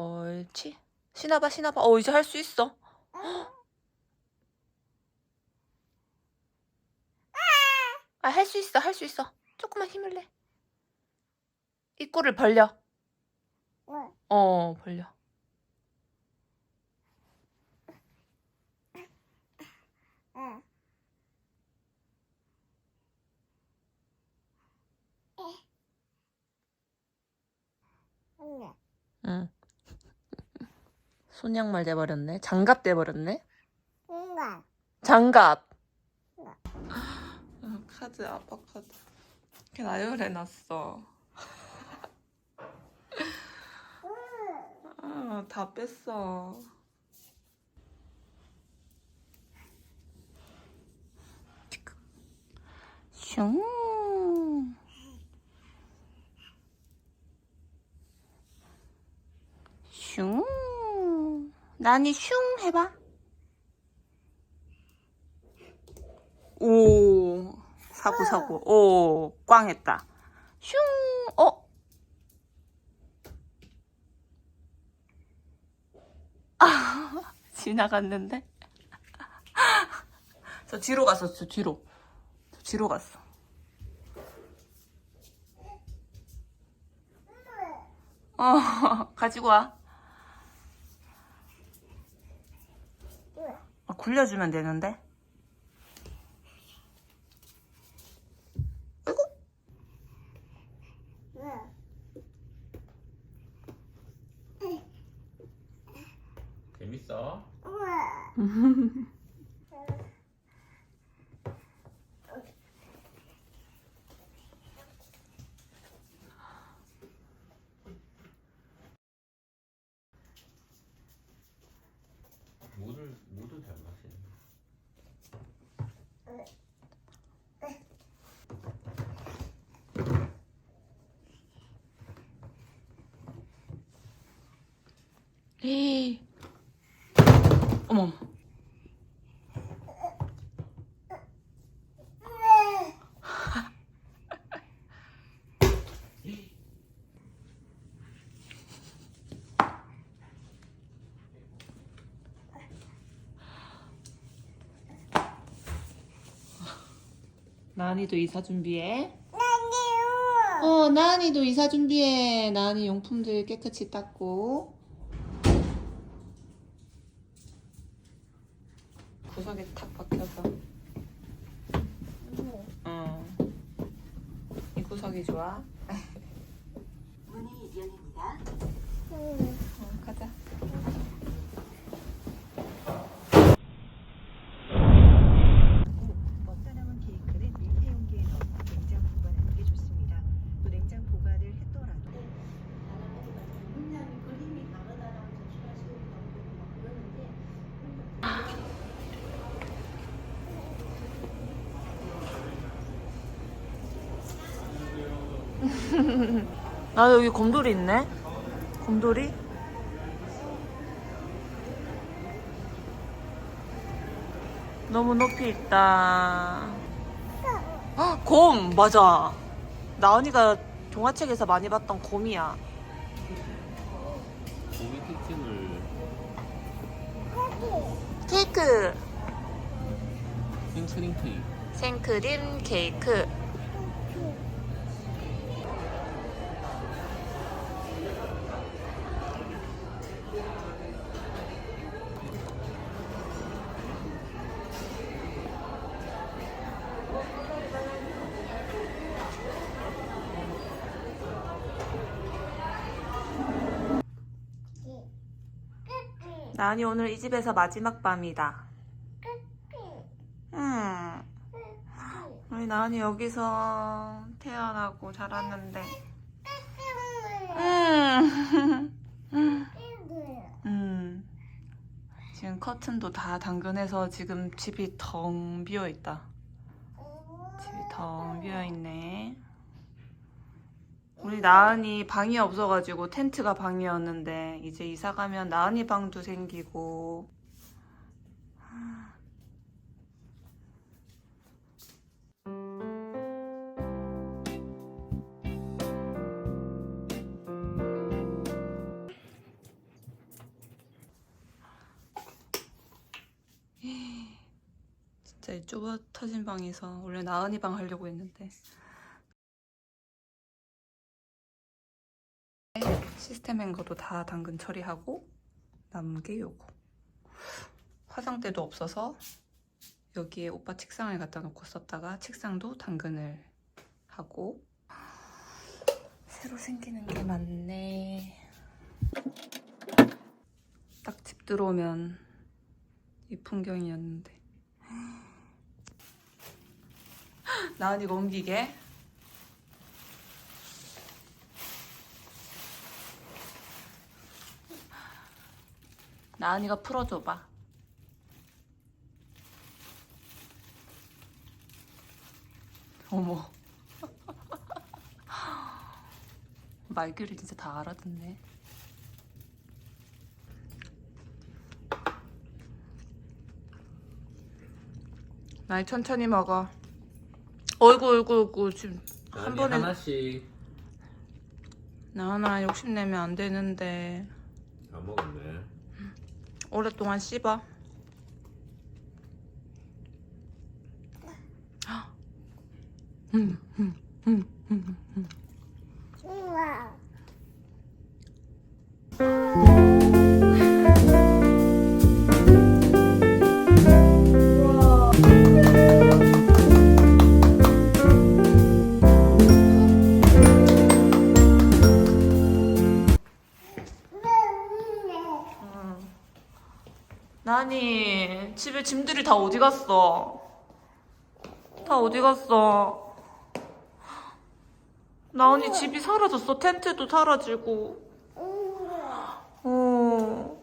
옳지. 신어봐, 신어봐. 어, 이제 할 수 있어. 아, 할 수 있어, 할 수 있어. 조금만 힘을 내. 입꼬를 벌려. 응. 어, 벌려. 응. 손양말 돼버렸네. 장갑 돼버렸네. 응. 장갑. 응. 어, 카드 아빠 카드. 걔 나열해놨어. 아, 다 뺐어. 슝. 슝. 나니 슝 해봐. 오. 사고 사고. 오. 꽝 했다. 슝. 어. 아, 지나갔는데? 저 뒤로 갔어, 저 뒤로. 저 뒤로 갔어. 어, 가지고 와. 굴려주면 되는데? 아이고. 응. 재밌어? 응. 물을 물도 잘 마시네. 에이. 어머. 나은이도 이사 준비해. 나니요. 어, 나은이도 이사 준비해. 나은이 용품들 깨끗이 닦고. 구석에 탁 박혀서. 어. 이 구석이 좋아. 문이 열립니다. 응. 어, 가자. 먹다 남은 케이크는 밀폐 용기에 넣어 냉장 보관하는 게 좋습니다. 또 냉장 보관을 했더라도 아, 여기 곰돌이 있네. 곰돌이? 너무 높이 있다. 헉, 곰! 맞아. 나은이가 동화책에서 많이 봤던 곰이야. 고기 특징을 케이크! 생크림 케이크. 생크림 케이크. 나은이 오늘 이 집에서 마지막 밤이다. 음. 우리 나은이 여기서 태어나고 자랐는데. 음. 음. 지금 커튼도 다 당근해서 지금 집이 텅 비어 있다. 집이 텅 비어 있네. 우리 나은이 방이 없어가지고 텐트가 방이었는데 이제 이사가면 나은이 방도 생기고. 진짜 이 좁아 터진 방에서 원래 나은이 방 하려고 했는데. 시스템 앵거도 다 당근 처리하고 남은 게 요거. 화장대도 없어서 여기에 오빠 책상을 갖다 놓고 썼다가 책상도 당근을 하고. 새로 생기는 게 많네. 딱 집 들어오면 이 풍경이었는데. 나은이가 옮기게 나은이가 풀어줘봐. 어머. 말귀를 진짜 다 알아듣네. 나이 천천히 먹어. 어이구 어이구 어이구 지금 한 번에 하나씩. 나은아 욕심내면 안 되는데. 다 먹었네. 오랫동안 씹어. 음, 음, 음. 나니 집에 짐들이 다 어디 갔어? 다 어디 갔어? 나은이 집이 사라졌어. 텐트도 사라지고. 어.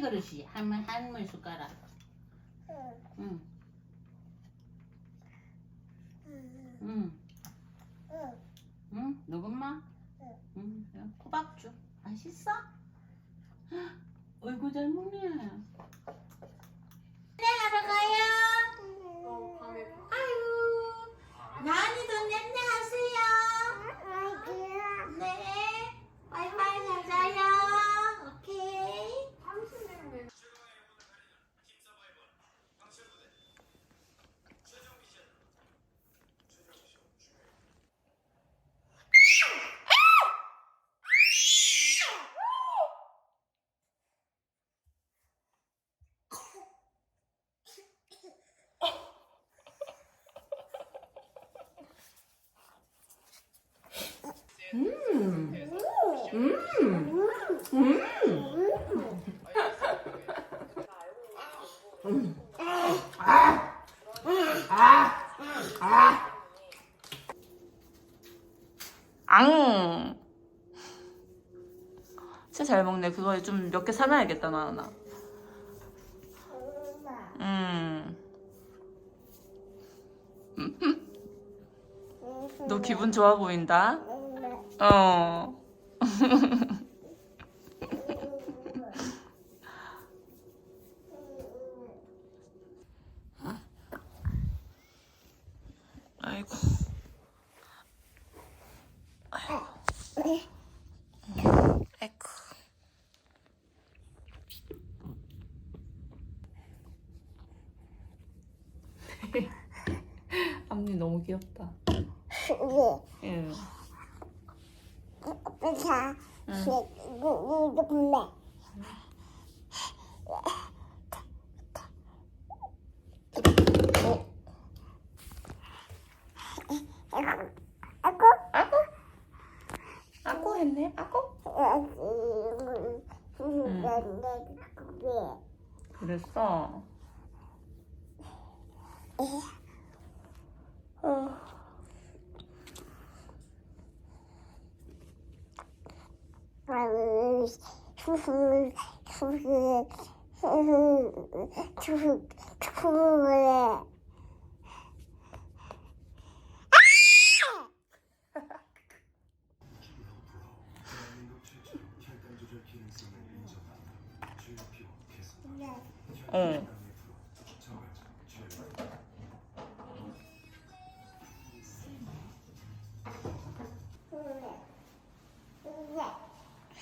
할매 그릇이 할매 할머니 숟가락. 응. 응. 응. 응. 야, 호박죽 맛있어? 헉, 어이구 잘 먹네. 네 하러 가요. 아유. 나은이도 냄새 하세요. 네. 바이바이 잘 자요. 오케이. 앙. 진짜 잘 먹네. 그거 좀 몇 개 사놔야겠다, 나은아. 음. 너 기분 좋아 보인다. 어. 아이고. 아이고. 앞니 너무 귀엽다. 예. 자, 이거 이거 볼래. 아고 아고. 아고 했네. 아고. 그랬어. 어.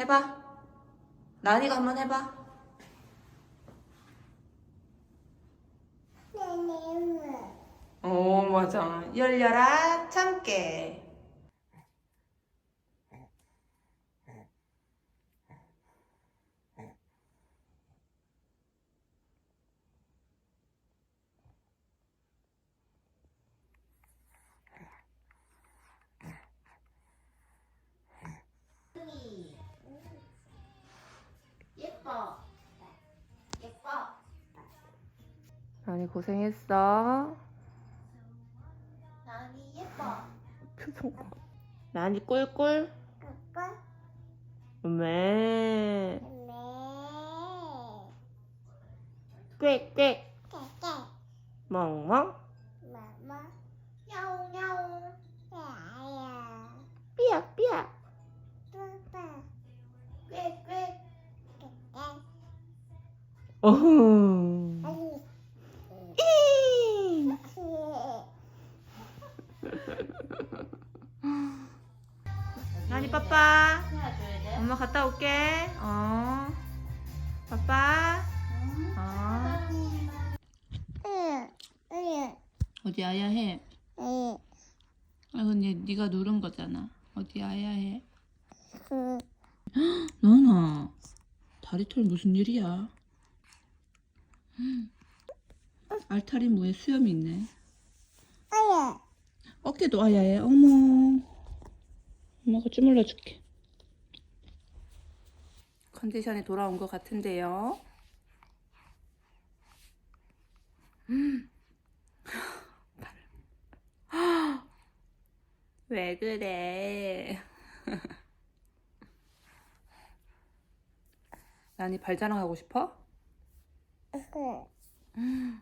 해봐. 나니가 한번 해봐. 오, 맞아. 열려라, 참깨. 고생했어. 나니 예뻐. 표정 봐. 나니 꿀꿀. 아빠 왜? 네 꽥꽥. 깨깨 멍멍. 마마 야옹 야옹. 야야 삐약 삐약. 빠빠 꽥꽥. 깨깨 어흥. 아니 잉. 나니 빠빠. 엄마 갔다 올게. 어. 빠빠. 어. 어디 아야 해? 응. 아 근데 네가 누른 거잖아. 어디 아야 해? 응. 너나 다리털 무슨 일이야? 알타리 뭐에 수염이 있네. 어깨도 아야해. 어머. 엄마가 주물러 줄게. 컨디션이 돌아온 것 같은데요. 음. 왜 그래? 난이 발자랑하고 싶어? 응.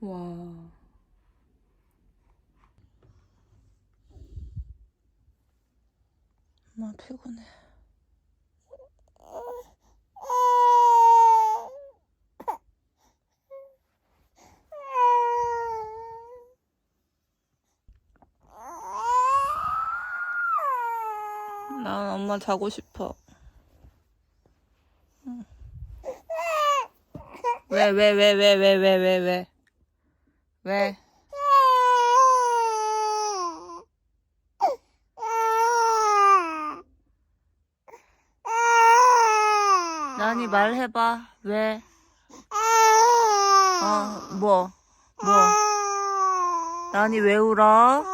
와. 엄마 피곤해. 난 엄마 자고 싶어. 응. 왜, 왜, 왜, 왜, 왜, 왜, 왜, 왜? 왜? 난이 말해봐. 왜? 어, 뭐? 뭐? 난이 왜 울어?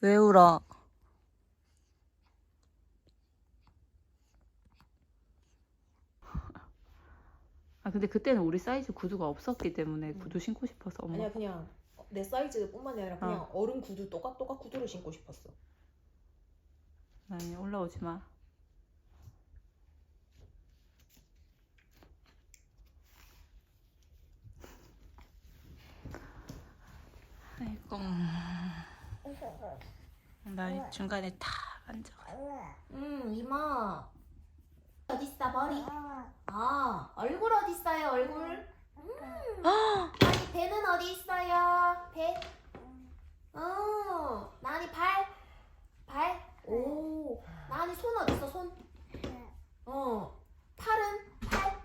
왜 울어? 아 근데 그때는 우리 사이즈 구두가 없었기 때문에 구두 신고 싶어서 엄마 아니야 그냥 내 사이즈뿐만이 아니라 그냥 어. 른 구두 또각또각 구두를 신고 싶었어. 아니 올라오지 마. 아이고. 나 중간에 다 앉아. 음 이모. 어딨어 머리? 아 얼굴 어딨어요 얼굴? 음. 아니 배는 어디 있어요? 배? 어 나니 발? 발? 오 나니 손 어딨어 손? 어 팔은? 팔?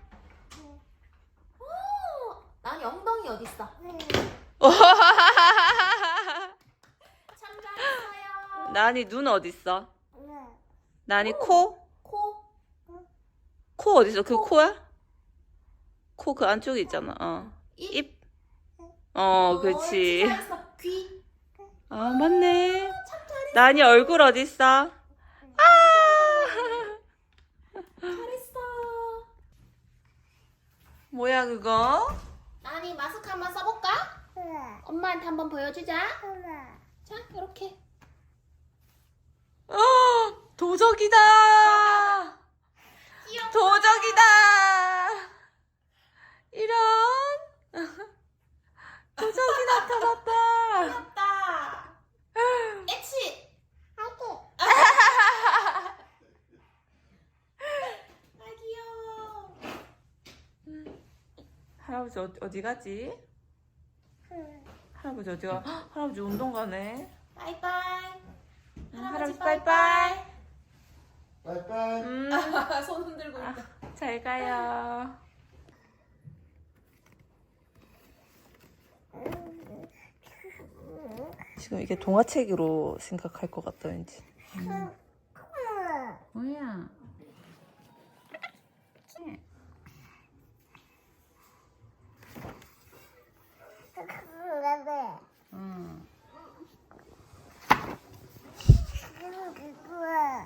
어 나니 엉덩이 어딨어? 참 나니 눈 어딨어? 나니 코? 코? 코 어딨어? 그 코야? 코 그 안쪽에 있잖아. 어. 입? 입? 어, 그렇지. 잘했어 귀? 아, 맞네. 나니 얼굴 어딨어? 아! 잘했어 뭐야, 그거? 나니 마스크 한번 써볼까? 엄마한테 한번 보여주자. 자, 이렇게. 어, 도적이다! 도적이다! 이런! 도적이 나타났다! 귀엽다. 엑시. 아 귀여워. 할아버지 어디, 어디 가지? 할아버지 어디 가? 헉, 할아버지 운동 가네. 바이바이. 할아버지 빠이빠이. 빠이빠이. 음, 손 흔들고 있다. 잘 가요. 지금 이게 동화책으로 생각할 것 같다 왠지. 뭐야? 그래. 응.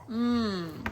嗯。